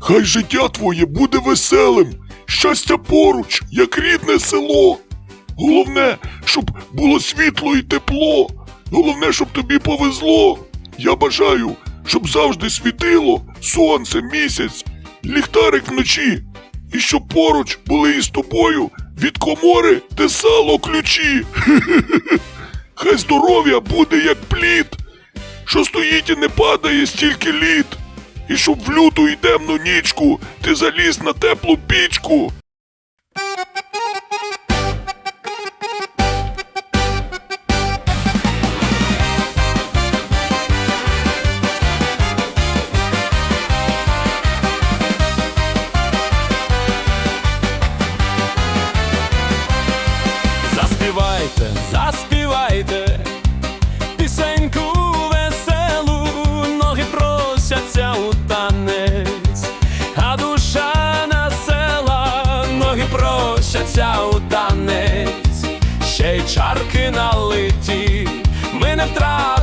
Хай життя твоє буде веселим, щастя поруч, як рідне село. Головне, щоб було світло і тепло. Головне, щоб тобі повезло. Я бажаю, щоб завжди світило сонце, місяць, ліхтарик вночі. І щоб поруч були із тобою від комори те сало ключі. Хай здоров'я буде як плід, що стоїть і не падає стільки літ. І щоб в люту й темну нічку ти заліз на теплу пічку. Просяться у танець, ще й чарки налиті, ми не втратимо